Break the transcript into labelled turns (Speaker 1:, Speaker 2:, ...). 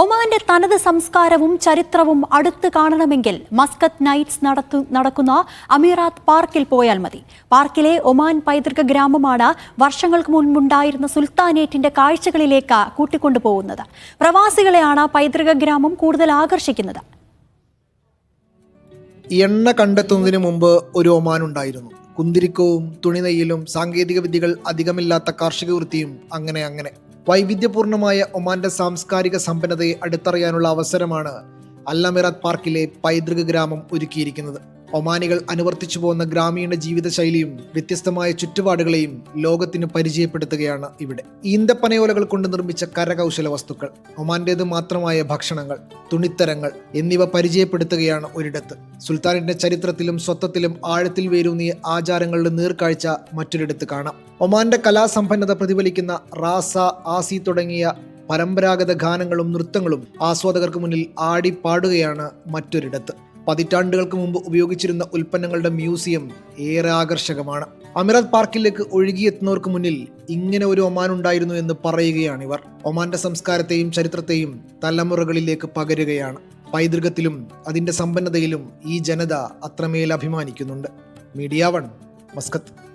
Speaker 1: ഒമാന്റെ തനത് സംസ്കാരവും ചരിത്രവും അടുത്ത് കാണണമെങ്കിൽ മസ്കത്ത് നൈറ്റ്സ് നടത്തു നടക്കുന്ന അമീറാത്ത് പാർക്കിൽ പോയാൽ മതി. പാർക്കിലെ ഒമാൻ പൈതൃക ഗ്രാമമാണ് വർഷങ്ങൾക്ക് മുൻപുണ്ടായിരുന്ന സുൽത്താനേറ്റിന്റെ കാഴ്ചകളിലേക്ക് കൂട്ടിക്കൊണ്ടുപോകുന്നത്. പ്രവാസികളെയാണ് പൈതൃക ഗ്രാമം കൂടുതൽ ആകർഷിക്കുന്നത്.
Speaker 2: എണ്ണ കണ്ടെത്തുന്നതിന് മുമ്പ് ഒരു ഒമാൻ ഉണ്ടായിരുന്നു. കുന്തിരിക്കവും തുണിനെയ്യലും സാങ്കേതിക വിദ്യകൾ അധികമില്ലാത്ത കാർഷിക വൃത്തിയും അങ്ങനെ അങ്ങനെ. വൈവിധ്യപൂർണമായ ഒമാന്റെ സാംസ്കാരിക സമ്പന്നതയെ അടുത്തറിയാനുള്ള അവസരമാണ് അല്ലമിറാത്ത് പാർക്കിലെ പൈതൃക ഗ്രാമം ഒരുക്കിയിരിക്കുന്നത്. ഒമാനികൾ അനുവർത്തിച്ചു പോകുന്ന ഗ്രാമീണ ജീവിതശൈലിയും വ്യത്യസ്തമായ ചുറ്റുപാടുകളെയും ലോകത്തിന് പരിചയപ്പെടുത്തുകയാണ് ഇവിടെ. ഈന്തപ്പനയോലകൾ കൊണ്ട് നിർമ്മിച്ച കരകൗശല വസ്തുക്കൾ ഒമാന്റേത് മാത്രമായ ഭക്ഷണങ്ങൾ തുണിത്തരങ്ങൾ എന്നിവ പരിചയപ്പെടുത്തുകയാണ് ഒരിടത്ത്. സുൽത്താനിന്റെ ചരിത്രത്തിലും സ്വത്വത്തിലും ആഴത്തിൽ വേരൂന്നിയ ആചാരങ്ങളുടെ നീർക്കാഴ്ച മറ്റൊരിടത്ത് കാണാം. ഒമാന്റെ കലാസമ്പന്നത പ്രതിഫലിക്കുന്ന റാസ ആസി തുടങ്ങിയ പരമ്പരാഗത ഗാനങ്ങളും നൃത്തങ്ങളും ആസ്വാദകർക്ക് മുന്നിൽ ആടിപ്പാടുകയാണ് മറ്റൊരിടത്ത്. പതിറ്റാണ്ടുകൾക്ക് മുമ്പ് ഉപയോഗിച്ചിരുന്ന ഉൽപ്പന്നങ്ങളുടെ മ്യൂസിയം ഏറെ ആകർഷകമാണ്. അമിറത് പാർക്കിലേക്ക് ഒഴുകിയെത്തുന്നവർക്ക് മുന്നിൽ ഇങ്ങനെ ഒരു ഒമാൻ ഉണ്ടായിരുന്നു എന്ന് പറയുകയാണ് ഇവർ. ഒമാന്റെ സംസ്കാരത്തെയും ചരിത്രത്തെയും തലമുറകളിലേക്ക് പകരുകയാണ്. പൈതൃകത്തിലും അതിന്റെ സമ്പന്നതയിലും ഈ ജനത അത്രമേൽ അഭിമാനിക്കുന്നുണ്ട്. Media one Muscat.